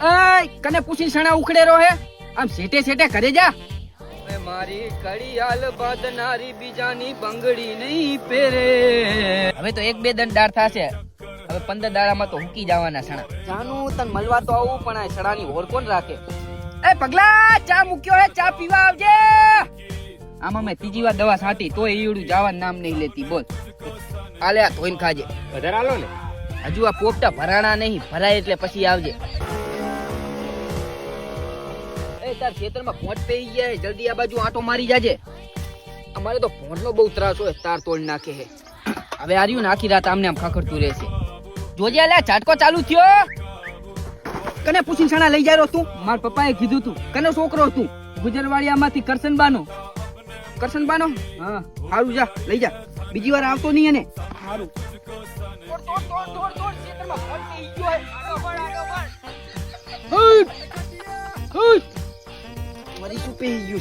એય કને પૂછી સણા ઉખડે રહો હે? આમ સેટે સેટે કરે જા. મારી કડિયાલ બાંધનારી બીજાની બંગડી નહીં પહેરે. હવે તો એક બે દંડાર થાશે. હવે પંદર દાડામાં તો હુકી જવાના સણા જાનું તન મળવા તો આવું પણ આ સણાની હોર કોણ રાખે? એ પગલા ચા મૂક્યો હે ચા પીવા આવજે. આમાં મેં ત્રીજી વાર દવા છાંટી તોય ઈવડું જવાનું નામ નહીં લેતી બોલ. આલે આ ધોઈને ખાજે. વધારે આલો ને. હજુ આ પોપટા ભરાણા નહીં ભરાય એટલે પછી આવજે. એ તાર ખેતરમાં ભોંટ પેઈ જાય જલ્દી આ બાજુ આંટો મારી જાજે. અમારે તો ભોંટનો બહુ ત્રાસ હોય તાર તોડ નાખે હે. હવે આર્યું ને આખી રાત આમને આમ ખાખડતું રહેશે. જોજે અલ્યા ઝાટકો ચાલુ થયો. કને પૂછીને સણા લઈ જાય તું? માર પપ્પાએ કીધું તું કને છોકરો તું? ગુજરવાડિયામાંથી કરશનબાનો. કરશનબાનો? હા. સારું જા લઈ જા. બીજી વાર આવતો નહીં એને. સારું મરી શું પેહી ગયું